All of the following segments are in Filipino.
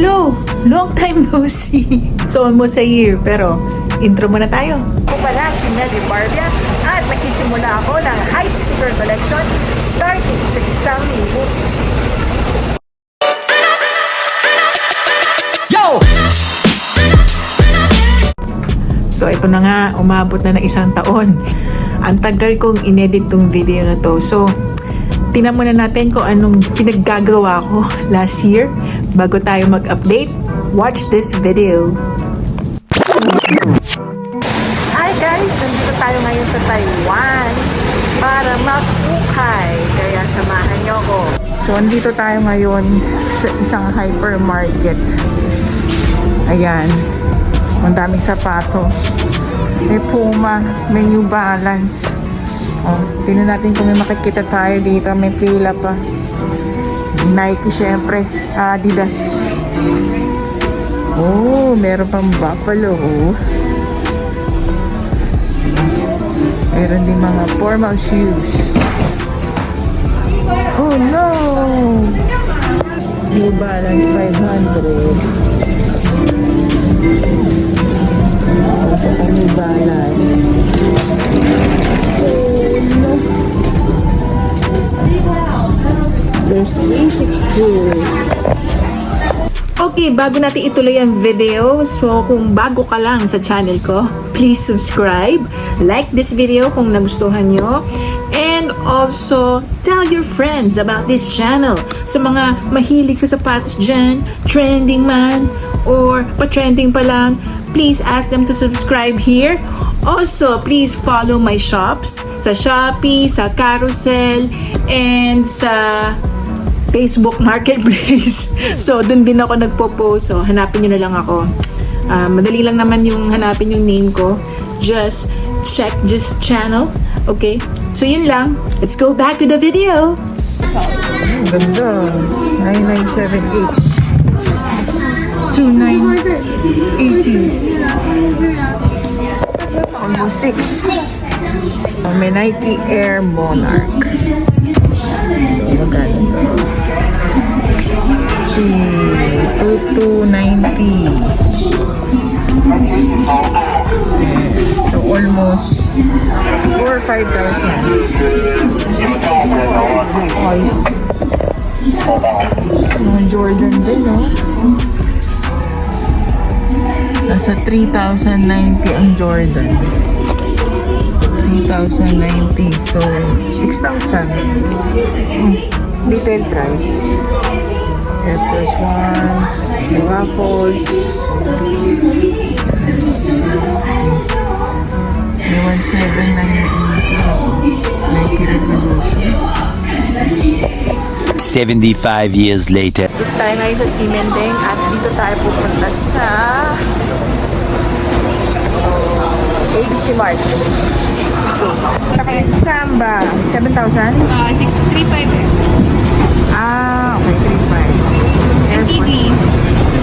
Hello! Long time no see. It's almost a year, pero intro muna tayo. Ako pala si Nelly Barbia at nagsisimula ako ng Hype Sticker Collection starting sa isang libo piso. So ito na nga, umabot na ng isang taon. Ang tagal kong inedit tong video na to. So, tingnan muna natin kung anong pinaggagawa ko last year bago tayo mag-update. Watch this video. Hi guys! Nandito tayo ngayon sa Taiwan para mag-ukay. Kaya samahan niyo ako. So, andito tayo ngayon sa isang hypermarket. Ayan. Ang daming sapatos. May Puma, may New Balance. Oh, tingnan natin kung may makikita tayo dito. May pila pa. Nike syempre. Adidas. Oh, meron pang Buffalo. Oh. Meron din mga formal shoes. Oh no! New Balance 500. Sa New Balance. There's 362. Okay, bago natin ituloy ang video, so kung bago ka lang sa channel ko, please subscribe, like this video kung nagustuhan nyo, and also tell your friends about this channel. Sa mga mahilig sa sapatos dyan, trending man, or pa-trending pa lang, please ask them to subscribe here. Also, please follow my shops sa Shopee, sa Carousel, and sa Facebook Marketplace. so, dun din ako nagpo-post. So, hanapin nyo na lang ako. Ah, madali lang naman yung hanapin yung name ko. Just check just channel. Okay? So, yun lang. Let's go back to the video. Ganda. 997 each. 2980. Almost 6. Oh, may Nike Air Monarch. So? Si 2290. Ayan. So, almost 4 or 5,000. Ay. Mga Jordan din, no? Nasa 3,090 ang Jordan. 3,090. So, 6,000. Hmm. Retail price. Air Force Ones, the Waffles. May 1,790. Nike Revolution. 75 years later. Dito tayo ngayon sa Simendeng at dito tayo pupunta sa ABC Mart. Let's go. Okay, Samba. 7,000? Uh, 635 eh. Ah, okay, 3,500. So, 7,000.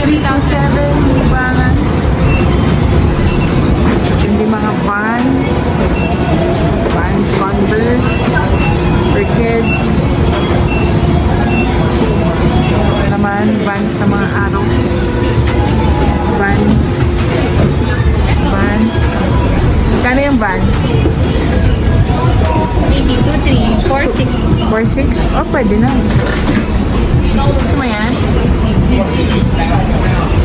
7,000 New Balance. Hindi mga Vans. Vans Converse. For kids. Ito naman, Vans na mga araw. Vans. Vans. Kano yung Vans? Maybe 2, 3, 4, 6. 4,600? Oh, pwede na. Gusto mo yan?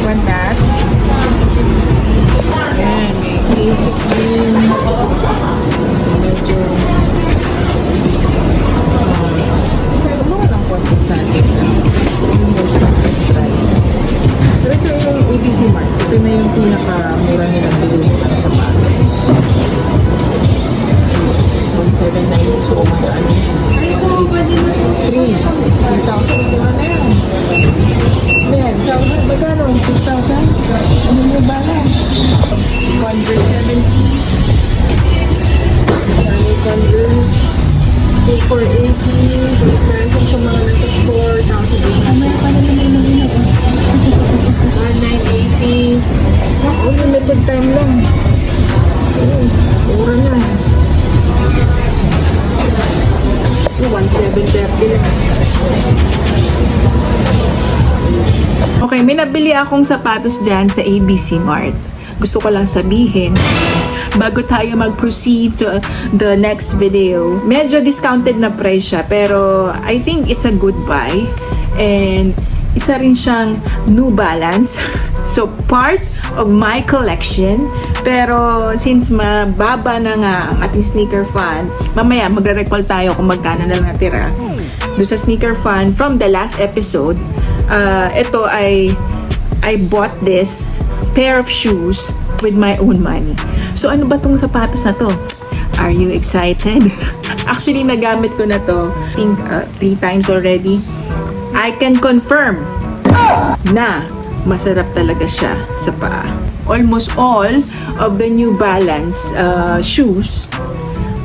Want that? Ayan, may 316. Medyo... 1,730 lang. Okay, may nabili akong sapatos dyan sa ABC Mart. Gusto ko lang sabihin, bago tayo mag-proceed to the next video, medyo discounted na price pero I think it's a good buy. And isa rin siyang New Balance. So, part of my collection. Pero, since mababa na nga ang ating sneaker fan, mamaya magre-recall tayo kung magkano na lang natira. Doon sa sneaker fan from the last episode, uh, ito ay I bought this pair of shoes with my own money. So, ano ba tong sapatos na to? Are you excited? Actually, nagamit ko na to, I think, uh, three times already. I can confirm na masarap talaga siya sa paa. Almost all of the New Balance uh, shoes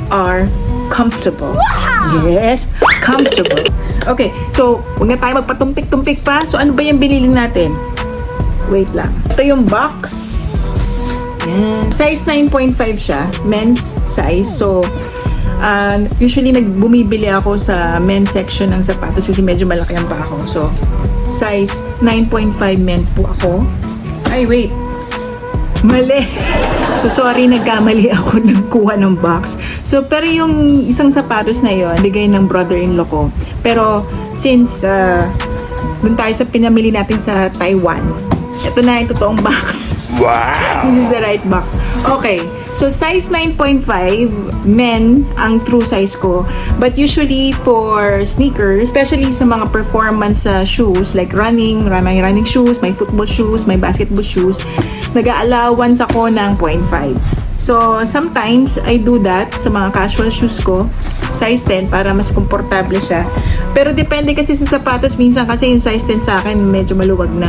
are comfortable. Yes, comfortable. Okay, so huwag na tayo magpatumpik-tumpik pa. So ano ba yung binili natin? Wait lang. Ito yung box. Yan. Size 9.5 siya. Men's size. So, um, usually nagbumibili ako sa men's section ng sapatos kasi medyo malaki ang paa ko. So, size 9.5 men's po ako. Ay, wait. Mali. So, sorry, nagkamali ako ng kuha ng box. So, pero yung isang sapatos na yon bigay ng brother-in-law ko. Pero, since uh, dun tayo sa pinamili natin sa Taiwan, ito na yung totoong box. Wow! This is the right box. Okay. So, size 9.5, men ang true size ko. But usually for sneakers, especially sa mga performance uh, shoes, like running, may running shoes, may football shoes, may basketball shoes, nag-allowance ako ng 0.5. So, sometimes, I do that sa mga casual shoes ko, size 10, para mas komportable siya. Pero depende kasi sa sapatos, minsan kasi yung size 10 sa akin, medyo maluwag na.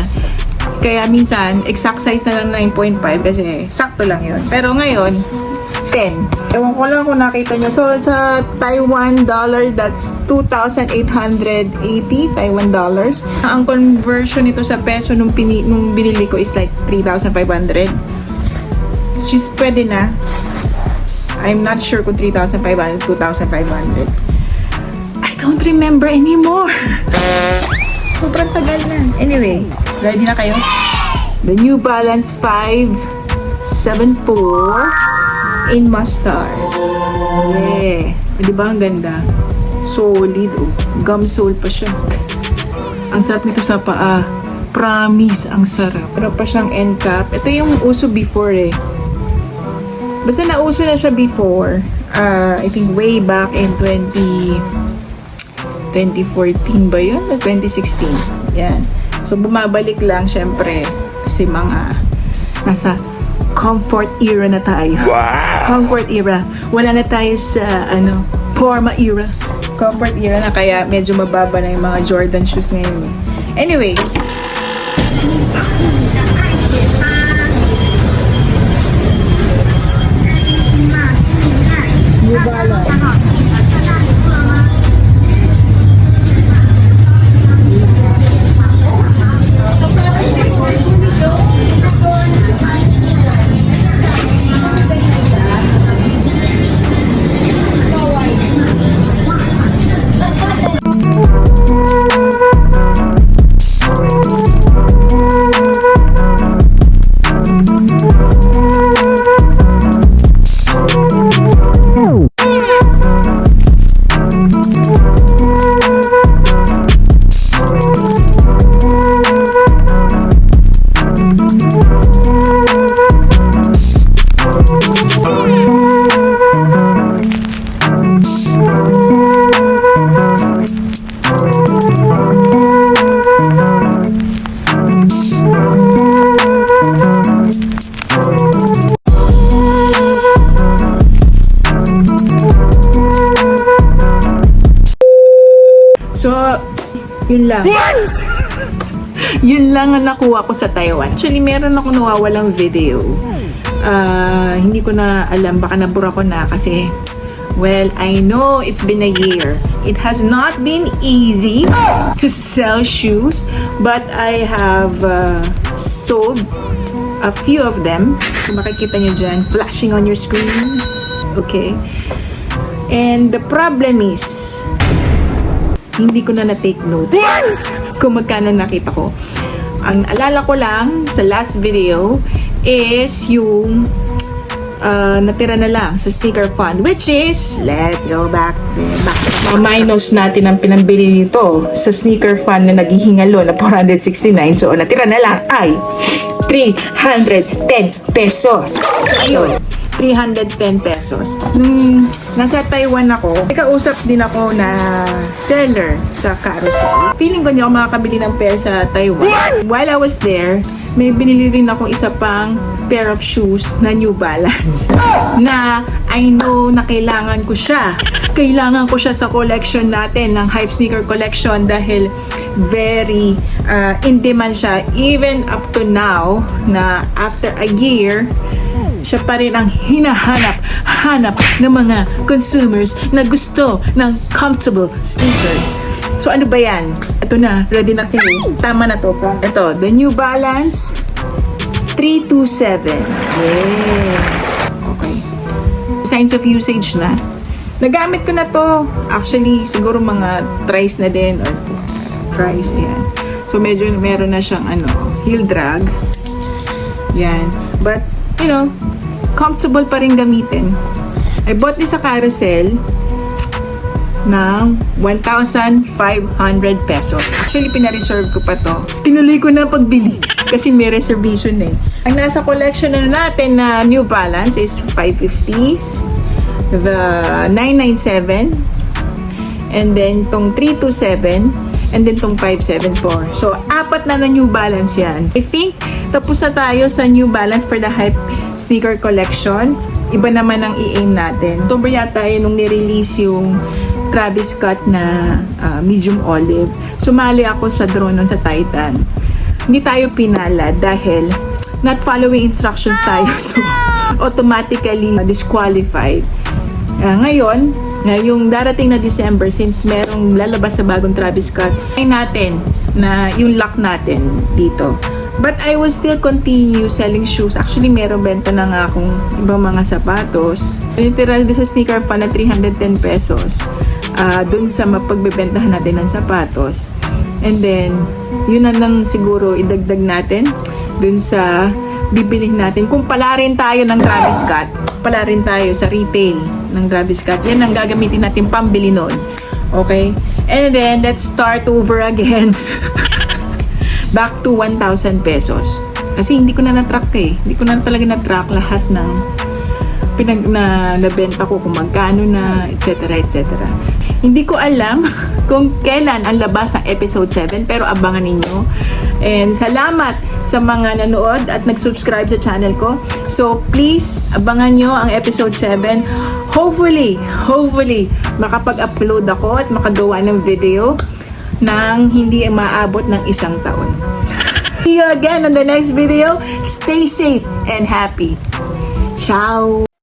Kaya minsan, exact size na lang 9.5 kasi sakto lang yun. Pero ngayon, 10. Ewan ko lang kung nakita nyo. So, sa Taiwan dollar, that's 2,880 Taiwan dollars. Ang conversion nito sa peso nung, pini, nung binili ko is like 3,500. She's pwede na. I'm not sure kung 3,500, 2,500. I don't remember anymore. Sobrang tagal na. Anyway, ready na kayo? The New Balance 574 in mustard. Yeah. Di ba ang ganda? Solid. Oh. Gum sole pa siya. Ang sarap nito sa paa. Promise, ang sarap. Pero pa siyang end cap. Ito yung uso before eh. Basta nauso na siya before. Uh, I think way back in 20... 2014 ba yun? O 2016? Yan. So, bumabalik lang, syempre, kasi mga nasa comfort era na tayo. Comfort era. Wala na tayo sa, ano, forma era. Comfort era na, kaya medyo mababa na yung mga Jordan shoes ngayon. eh. Anyway, yun lang. yun lang ang nakuha ko sa Taiwan. Actually, meron ako nawawalang video. Ah, hindi ko na alam, baka nabura ko na kasi Well, I know it's been a year. It has not been easy to sell shoes, but I have uh, sold a few of them. Kung makikita nyo dyan, flashing on your screen. Okay. And the problem is, hindi ko na na-take note kung magkano nakita ko. Ang alala ko lang sa last video is yung uh, natira na lang sa sneaker fund which is let's go back back Ma-minus natin ang pinambili nito sa sneaker fan na naghihingalo na 469. So, ang natira na lang ay 310 pesos. ayun 310 pesos. Nung nasa Taiwan ako, kausap din ako na seller sa carousel. Feeling ko hindi ako makakabili ng pair sa Taiwan. While I was there, may binili rin ako isa pang pair of shoes na New Balance na I know na kailangan ko siya. Kailangan ko siya sa collection natin ng Hype Sneaker Collection dahil very uh, in demand siya even up to now na after a year siya pa rin ang hinahanap hanap ng mga consumers na gusto ng comfortable sneakers. So ano ba yan? Ito na, ready na kayo. Tama na to. Ito, the New Balance 327. Yeah. Okay. Signs of usage na. Nagamit ko na to. Actually, siguro mga tries na din or tries, ayan. So medyo meron na siyang ano, heel drag. Yan. But, you know, comfortable pa rin gamitin. I bought this sa carousel ng 1,500 pesos. Actually, pinareserve ko pa to. Tinuloy ko na pagbili kasi may reservation eh. Ang nasa collection na natin na New Balance is 550s, the 997, and then tong 327, and then tong 574. So, apat na na New Balance yan. I think, tapos na tayo sa New Balance for the Hype Sneaker Collection. Iba naman ang i-aim natin. October yata yun nung nirelease yung Travis Scott na ah, medium olive. Sumali ako sa drone nun sa Titan. Hindi tayo pinala dahil not following instructions tayo. So, automatically disqualified. Ah, ngayon, na yung darating na December, since merong lalabas sa bagong Travis Scott, ay natin na yung luck natin dito. But I will still continue selling shoes. Actually, meron benta na nga akong ibang mga sapatos. Literal doon sa sneaker pa na 310 pesos. Ah, doon sa mapagbebentahan natin ng sapatos. And then, yun na lang siguro idagdag natin dun sa bibilhin natin. Kung pala rin tayo ng Travis Scott, pala rin tayo sa retail ng Travis Scott, yan ang gagamitin natin pambili nun. Okay? And then, let's start over again. Back to 1,000 pesos. Kasi hindi ko na na-track eh. Hindi ko na talaga na-track lahat ng pinag na nabenta ko kung magkano na, etc. etc. Hindi ko alam kung kailan ang labas ang episode 7 pero abangan ninyo. And salamat sa mga nanood at nag-subscribe sa channel ko. So please, abangan nyo ang episode 7. Hopefully, hopefully, makapag-upload ako at makagawa ng video nang hindi maabot ng isang taon. See you again on the next video. Stay safe and happy. Ciao!